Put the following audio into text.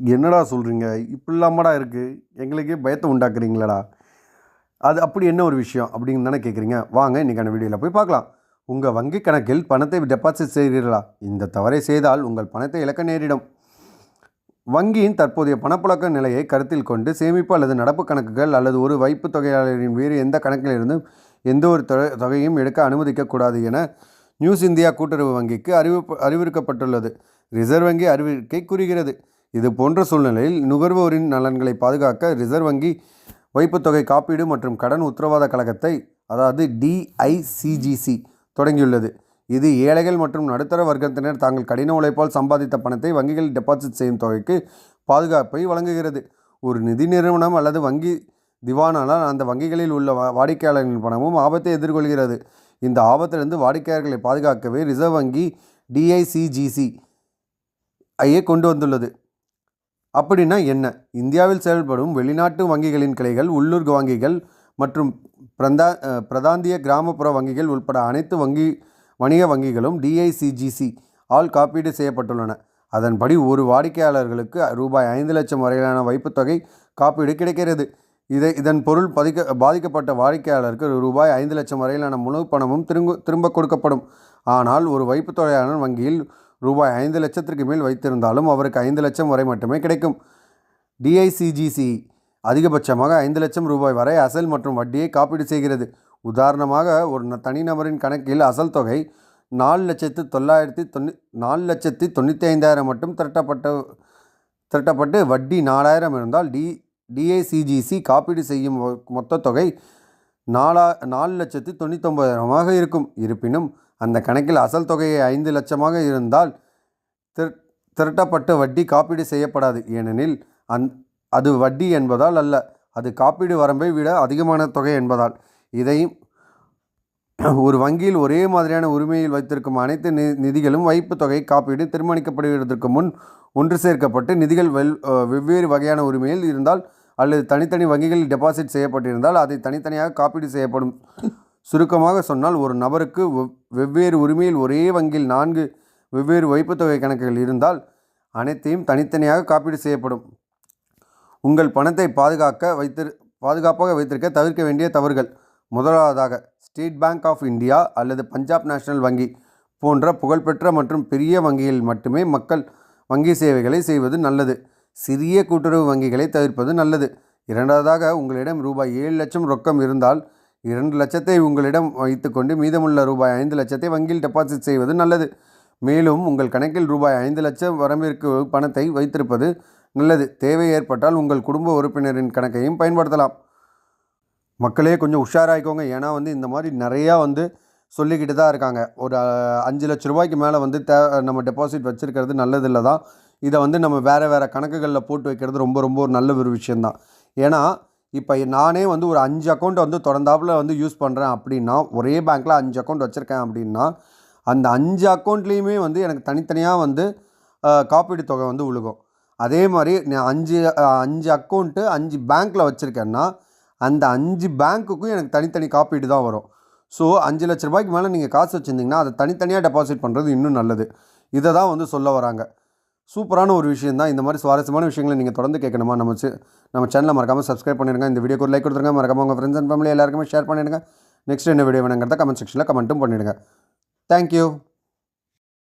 என்னடா சொல்கிறீங்க இப்படிலாமாடா இருக்குது எங்களுக்கே பயத்தை உண்டாக்குறீங்களடா. அது அப்படி என்ன ஒரு விஷயம் அப்படின்னு தானே கேட்குறீங்க வாங்க இன்றைக்கான வீடியோவில் போய் பார்க்கலாம். உங்கள் வங்கி கணக்கில் பணத்தை டெபாசிட் செய்கிறீர்களா இந்த தவறை செய்தால் உங்கள் பணத்தை இழக்க நேரிடும். வங்கியின் தற்போதைய பணப்புழக்க நிலையை கருத்தில் கொண்டு சேமிப்பு அல்லது நடப்பு கணக்குகள் அல்லது ஒரு வைப்பு தொகையாளரின் வேறு எந்த கணக்கிலிருந்தும் எந்த ஒரு தொகையும் எடுக்க அனுமதிக்கக்கூடாது என நியூஸ் இந்தியா கூட்டுறவு வங்கிக்கு அறிவிப்பு அறிவிக்கப்பட்டுள்ளது ரிசர்வ் வங்கி அறிவிக்கை கூறுகிறது. இது போன்ற சூழ்நிலையில் நுகர்வோரின் நலன்களை பாதுகாக்க ரிசர்வ் வங்கி வைப்புத்தொகை காப்பீடு மற்றும் கடன் உத்தரவாத கழகத்தை அதாவது டிஐசிஜிசி தொடங்கியுள்ளது. இது ஏழைகள் மற்றும் நடுத்தர வர்க்கத்தினர் தாங்கள் கடின உழைப்பால் சம்பாதித்த பணத்தை வங்கிகளில் டெபாசிட் செய்யும் தொகைக்கு பாதுகாப்பை வழங்குகிறது. ஒரு நிதி நிறுவனம் அல்லது வங்கி திவானானால் அந்த வங்கிகளில் உள்ள வாடிக்கையாளர்களின் பணமும் ஆபத்தை எதிர்கொள்கிறது. இந்த ஆபத்திலிருந்து வாடிக்கையாளர்களை பாதுகாக்கவே ரிசர்வ் வங்கி டிஐசிஜிசி ஐயே கொண்டு வந்துள்ளது. அப்படின்னா என்ன? இந்தியாவில் செயல்படும் வெளிநாட்டு வங்கிகளின் கிளைகள் உள்ளூர் வங்கிகள் மற்றும் பிரந்தா பிரதாந்திய கிராமப்புற வங்கிகள் உட்பட அனைத்து வங்கி வணிக வங்கிகளும் டிஐசிஜிசி ஆல் காப்பீடு செய்யப்பட்டுள்ளன. அதன்படி ஒரு வாடிக்கையாளர்களுக்கு ரூபாய் ஐந்து லட்சம் வரையிலான வைப்பு தொகை காப்பீடு கிடைக்கிறது. இதை இதன் பொருள் பதிக்க பாதிக்கப்பட்ட வாடிக்கையாளருக்கு ரூபாய் ஐந்து லட்சம் வரையிலான முழு பணமும் திரும்ப திரும்ப கொடுக்கப்படும். ஆனால் ஒரு வைப்பு தொகையான வங்கியில் ரூபாய் ஐந்து லட்சத்திற்கு மேல் வைத்திருந்தாலும் அவருக்கு ஐந்து லட்சம் வரை மட்டுமே கிடைக்கும். டிஐசிஜிசி அதிகபட்சமாக ஐந்து லட்சம் ரூபாய் வரை அசல் மற்றும் வட்டியை காப்பீடு செய்கிறது. உதாரணமாக ஒரு தனிநபரின் கணக்கில் அசல் தொகை நாலு லட்சத்து தொள்ளாயிரத்தி தொண்ணூ நாலு லட்சத்தி தொண்ணூற்றி ஐந்தாயிரம் மட்டும் திரட்டப்பட்ட திரட்டப்பட்டு வட்டி நாலாயிரம் இருந்தால் டி டிஐசிஜிசி காப்பீடு செய்யும் மொ- மொத்த தொகை நாலா நாலு லட்சத்தி தொண்ணூத்தொம்பதாயிரமாக இருக்கும். இருப்பினும் அந்த கணக்கில் அசல் தொகையை ஐந்து லட்சமாக இருந்தால் திர திரட்டப்பட்ட வட்டி காப்பீடு செய்யப்படாது. ஏனெனில் அந் அது வட்டி என்பதால் அல்ல அது காப்பீடு வரம்பை விட அதிகமான தொகை என்பதால். இதையும் ஒரு வங்கியில் ஒரே மாதிரியான உரிமையில் வைத்திருக்கும் அனைத்து நி நிதிகளும் வைப்பு தொகை காப்பீடு தீர்மானிக்கப்படுவதற்கு முன் ஒன்று சேர்க்கப்பட்டு நிதிகள் வெல் வெவ்வேறு வகையான உரிமையில் இருந்தால் அல்லது தனித்தனி வங்கிகளில் டெபாசிட் செய்யப்பட்டிருந்தால் அதை தனித்தனியாக காப்பீடு செய்யப்படும். சுருக்கமாக சொன்னால் ஒரு நபருக்கு வெவ்- வெவ்வேறு உரிமையில் ஒரே வங்கியில் நான்கு வெவ்வேறு வைப்புத்தொகை கணக்குகள் இருந்தால் அனைத்தையும் தனித்தனியாக காப்பீடு செய்யப்படும். உங்கள் பணத்தை பாதுகாக்க வைத்திரு பாதுகாப்பாக வைத்திருக்க தவிர்க்க வேண்டிய தவறுகள். முதலாவதாக ஸ்டேட் பேங்க் ஆஃப் இந்தியா அல்லது பஞ்சாப் நேஷனல் வங்கி போன்ற புகழ்பெற்ற மற்றும் பெரிய வங்கியில் மட்டுமே மக்கள் வங்கி சேவைகளை செய்வது நல்லது. சிறிய கூட்டுறவு வங்கிகளை தவிர்ப்பது நல்லது. இரண்டாவதாக உங்களிடம் ரூபாய் ஏழு லட்சம் ரொக்கம் இருந்தால் இரண்டு லட்சத்தை உங்களிடம் வைத்துக்கொண்டு மீதமுள்ள ரூபாய் ஐந்து லட்சத்தை வங்கியில் டெபாசிட் செய்வது நல்லது. மேலும் உங்கள் கணக்கில் ரூபாய் ஐந்து லட்சம் வரம்பிற்கு பணத்தை வைத்திருப்பது நல்லது. தேவை ஏற்பட்டால் உங்கள் குடும்ப உறுப்பினரின் கணக்கையும் பயன்படுத்தலாம். மக்களே கொஞ்சம் உஷாராயிக்கோங்க. ஏன்னா வந்து இந்த மாதிரி நிறையா வந்து சொல்லிக்கிட்டு தான் இருக்காங்க. ஒரு அஞ்சு லட்ச ரூபாய்க்கு மேலே வந்து தே நம்ம டெபாசிட் வச்சுருக்கிறது நல்லதில்லை தான். இதை வந்து நம்ம வேறு வேறு கணக்குகளில் போட்டு வைக்கிறது ரொம்ப ரொம்ப ஒரு நல்ல ஒரு விஷயந்தான் ஏன்னா இப்போ நானே வந்து ஒரு அஞ்சு அக்கௌண்ட் வந்து தொடர்ந்தாப்புல வந்து யூஸ் பண்ணுறேன் அப்படின்னா ஒரே பேங்க்கில் அஞ்சு அக்கௌண்ட் வச்சுருக்கேன் அப்படின்னா அந்த அஞ்சு அக்கௌண்ட்லேயுமே வந்து எனக்கு தனித்தனியாக வந்து காப்பீடு தொகை வந்து விழுகும் அதே மாதிரி நான் அஞ்சு அஞ்சு அக்கௌண்ட்டு அஞ்சு பேங்க்கில் வச்சுருக்கேன்னா அந்த அஞ்சு பேங்க்குக்கும் எனக்கு தனித்தனி காப்பீடு தான் வரும். ஸோ அஞ்சு லட்ச ரூபாய்க்கு மேலே நீங்கள் காசு வச்சுருந்தீங்கன்னா அதை தனித்தனியாக டெபாசிட் பண்ணுறது இன்னும் நல்லது. இதை தான் வந்து சொல்ல வராங்க. சூப்பரான ஒரு விஷயம் தான். இந்த மாதிரி சுவாரஸ்யமான விஷயங்களை நீங்கள் தொடர்ந்து கேட்கணுமா? நம்ம நம்ம சேனலை மறக்காமல் சப்ஸ்கிரைப் பண்ணிடுங்க. இந்த வீடியோக்கு ஒரு லைக் கொடுத்துருங்க. மறக்காமல் உங்கள் ஃப்ரெண்ட்ஸ் அண்ட் ஃபேமிலி எல்லாருக்குமே ஷேர் பண்ணிடுங்க. நெக்ஸ்ட் என்ன வீடியோ வேணுங்கிறத கமெண்ட் செக்ஷனில் கமெண்ட்டும் பண்ணிவிடுங்க தேங்க்யூ